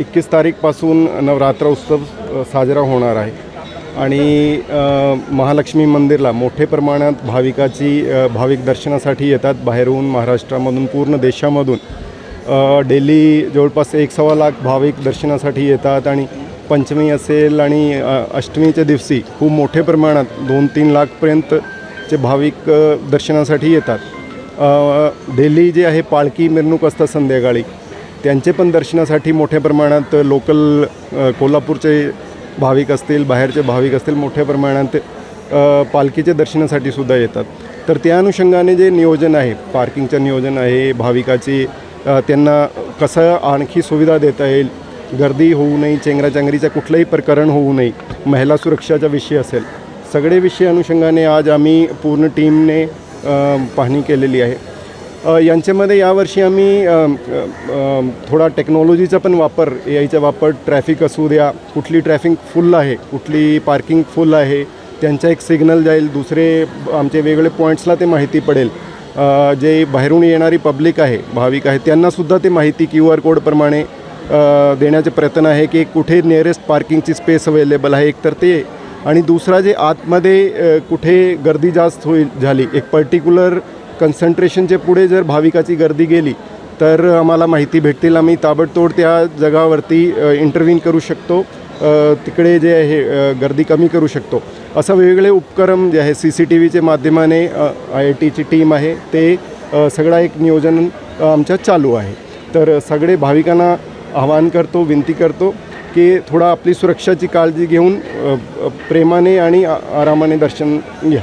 एकवीस तारीखपासून नवरात्र उत्सव साजरा होणार आहे. आणि महालक्ष्मी मंदिरला मोठे प्रमाणात भाविकाची भाविक दर्शनासाठी येतात. बाहेरून महाराष्ट्रामधून पूर्ण देशामधून डेली जवळपास एक सव्वा लाख भाविक दर्शनासाठी येतात. आणि पंचमी असेल आणि अष्टमीच्या दिवशी खूप मोठ्या प्रमाणात दोन तीन लाखपर्यंतचे भाविक दर्शनासाठी येतात. डेली जे आहे पालखी मिरवणूक असतात संध्याकाळी. त्यांचे पण दर्शनासाठी मोठ्या प्रमाणात लोकल कोल्हापूरचे भाविक असतील बाहेरचे भाविक असतील मोठ्या प्रमाणात पालखीच्या दर्शनासाठी सुद्धा येतात. तर त्या अनुषंगाने जे नियोजन आहे पार्किंगचं नियोजन आहे भाविकाची त्यांना कसं आणखी सुविधा देता येईल गर्दी होऊ नये चेंगराचांगरीचं कुठलंही प्रकरण होऊ नये महिला सुरक्षाचा विषय असेल सगळे विषय अनुषंगाने आज आम्ही पूर्ण टीमने पाहणी केलेली आहे. यांच्यामध्ये यावर्षी आम्ही थोडा टेक्नॉलॉजीचा पण वापर ए आयचा वापर ट्रॅफिक असू द्या कुठली ट्रॅफिक फुल आहे कुठली पार्किंग फुल आहे त्यांचा एक सिग्नल जाईल दुसरे आमचे वेगळे पॉईंट्सला ते माहिती पडेल. जे बाहेरून येणारी पब्लिक आहे भाविक आहे त्यांनासुद्धा ते माहिती क्यू आर कोडप्रमाणे देण्याचे प्रयत्न आहे की कुठे नियरेस्ट पार्किंगची स्पेस अवेलेबल आहे एक तर ते. आणि दुसरा जे आतमध्ये कुठे गर्दी जास्त होईल झाली एक पर्टिक्युलर कन्सन्ट्रेशनच्या पुढे जर भाविकाची गर्दी गेली तर आम्हाला माहिती भेटतील. आम्ही ताबडतोड त्या जगावरती इंटरव्हीन करू शकतो. तिकडे जे आहे गर्दी कमी करू शकतो. असं वेगवेगळे उपक्रम जे आहे सी सी टी व्हीच्या माध्यमाने आय आय टीची टीम आहे. ते सगळा एक नियोजन आमच्या चालू आहे. तर सगळे भाविकांना आवाहन करतो विनंती करतो की थोडा आपली सुरक्षाची काळजी घेऊन प्रेमाने आणि आ- आरामाने दर्शन घ्या.